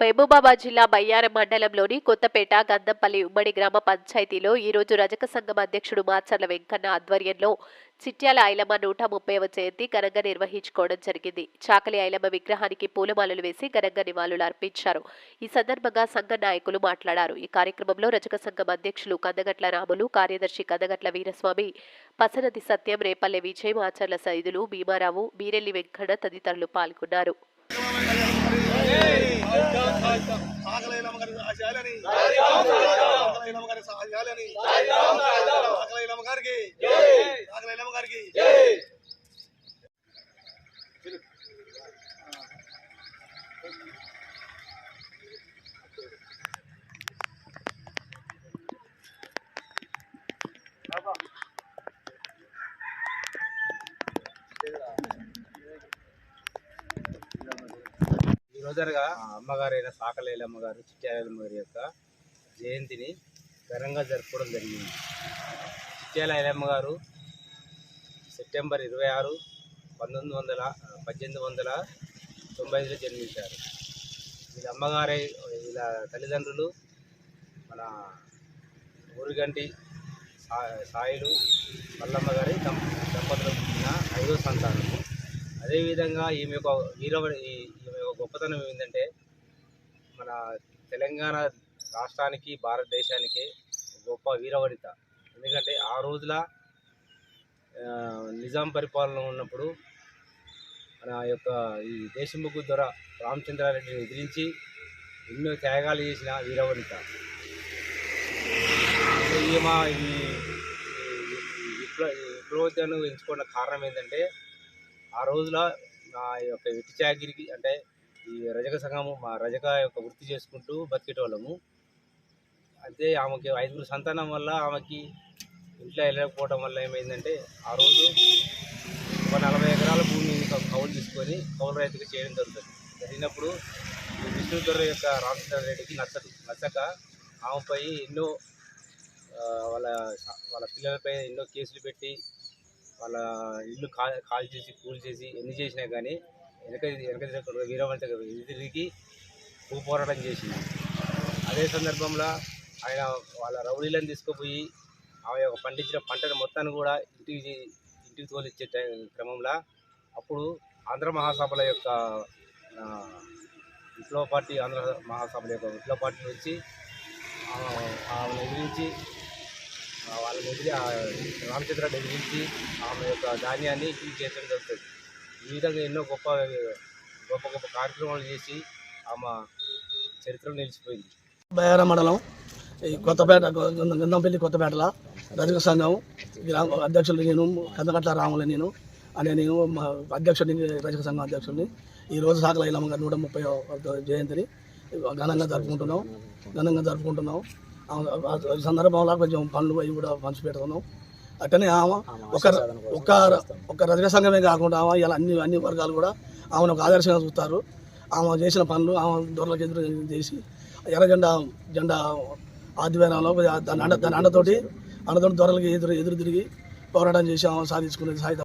మహబూబాబాద్ జిల్లా బయ్యారం మండలంలోని కొత్తపేట గంధంపల్లి ఉమ్మడి గ్రామ పంచాయతీలో ఈరోజు రజక సంఘం అధ్యక్షుడు మాచర్ల వెంకన్న ఆధ్వర్యంలో చిట్యాల ఐలమ్మ నూట ముప్పైవ జయంతి ఘనంగా నిర్వహించుకోవడం జరిగింది. చాకలి ఐలమ్మ విగ్రహానికి పూలమాలలు వేసి ఘనంగా నివాళులు అర్పించారు. ఈ సందర్భంగా సంఘ నాయకులు మాట్లాడారు. ఈ కార్యక్రమంలో రజక సంఘం అధ్యక్షులు కందగట్ల రాములు కార్యదర్శి కందగట్ల వీరస్వామి పసనది సత్యం రేపల్లె విజయ్ మాచర్ల సైదులు భీమారావు బీరెల్లి వెంకన్న తదితరులు పాల్గొన్నారు. ఆకలైన గారి ఆశయాలని ఆకలైన గారి ఆశయాలని ఆకలైన గారికి ఆకలైన గారికి రోజునగా అమ్మగారైన సాకలేల అమ్మగారు చిట్యాల అమ్మగారి యొక్క జయంతిని ఘనంగా జరుపుకోవడం జరిగింది. చిట్యాల ఐలమ్మ గారు సెప్టెంబర్ ఇరవై ఆరు పంతొమ్మిది వందల పద్దెనిమిది వందల తొంభై ఐదులో జన్మించారు. వీళ్ళ అమ్మగారై వీళ్ళ తల్లిదండ్రులు మన ఊరిగంటి సాయిలు మల్లమ్మ గారి దంపతులకు పుట్టిన ఐదో సంతానము. అదేవిధంగా ఈమె యొక్క హీరో ఈమె యొక్క గొప్పతనం ఏంటంటే మన తెలంగాణ రాష్ట్రానికి భారతదేశానికి గొప్ప వీరవనిత ఎందుకంటే ఆ రోజుల నిజాం పరిపాలన ఉన్నప్పుడు మన యొక్క ఈ దేశముఖు దొర రామచంద్రారెడ్డిని ఎదిరించి ఎన్నో త్యాగాలు చేసిన వీరవనిత ఈమె ఈ విప్లవ విప్లవోద్యాన్ని ఎంచుకున్న కారణం ఏంటంటే ఆ రోజుల నా యొక్క వెట్టిచాగిరికి అంటే ఈ రజక సంఘము మా రజక యొక్క వృత్తి చేసుకుంటూ బతికేటోళ్ళము. అయితే ఆమెకి ఐదుగురు సంతానం వల్ల ఆమెకి ఇంట్లో వెళ్ళకపోవడం వల్ల ఏమైందంటే ఆ రోజు ఒక నలభై ఎకరాల భూమిని కౌలు తీసుకొని కౌలు రైతుగా చేయడం జరుగుతుంది. జరిగినప్పుడు ఈ విష్ణుదొర యొక్క రామచంద్ర రెడ్డికి నచ్చదు. నచ్చక ఆమెపై ఎన్నో వాళ్ళ వాళ్ళ పిల్లలపై ఎన్నో కేసులు పెట్టి వాళ్ళ ఇల్లు కాల్ కాల్ చేసి కూల్ చేసి ఎన్ని చేసినా కానీ వెనక వెనక వీరవంత ఎదిరికి పోరాటం చేసింది. అదే సందర్భంలో ఆయన వాళ్ళ రౌడీలను తీసుకుపోయి ఆమె యొక్క పండించిన పంటను మొత్తాన్ని కూడా ఇంటికి ఇంటికి తోలిచ్చే క్రమంలో అప్పుడు ఆంధ్ర మహాసభల యొక్క విప్లవ పార్టీ ఆంధ్ర మహాసభల యొక్క విప్లవ పార్టీ వచ్చి ఆమెను ఎదిరించి వాళ్ళని వదిలి ఆ రామచంద్ర ఎదిరించి ఆమె యొక్క ధాన్యాన్ని ఇది చేయడం జరుగుతుంది ఈ విధంగా ఎన్నో గొప్ప గొప్ప గొప్ప కార్యక్రమాలు చేసి ఆమె చరిత్రలో నిలిచిపోయింది. బయార మండలం ఈ కొత్తపేట గంధంపల్లి కొత్తపేటల రజక సంఘం గ్రామ అధ్యక్షులు నేను కందగట్ల రాములు నేను అనే నేను మా అధ్యక్షుడిని రజక సంఘం అధ్యక్షుడిని ఈ రోజు సాకల ఇలమ్మ నూట ముప్పై జయంతిని ఘనంగా జరుపుకుంటున్నాం ఘనంగా జరుపుకుంటున్నాం. సందర్భంలో కొంచెం పనులు అవి కూడా పంచి పెడుతున్నాం అట్టనే ఆమె ఒక ఒక ఒక రజక సంఘమే కాకుండా ఆమె ఇలా అన్ని అన్ని వర్గాలు కూడా ఆమెను ఒక ఆదర్శంగా చూస్తారు. ఆమె చేసిన పనులు ఆమె దొరలకు ఎదురు చేసి ఎర్ర జెండా జెండా ఆధ్వర్యంలో దాని అండ దాని అండతోటి అండతోటి దొరలకి ఎదురు ఎదురు తిరిగి పోరాటం చేసి ఆమె సాధించుకునేది సాయుధ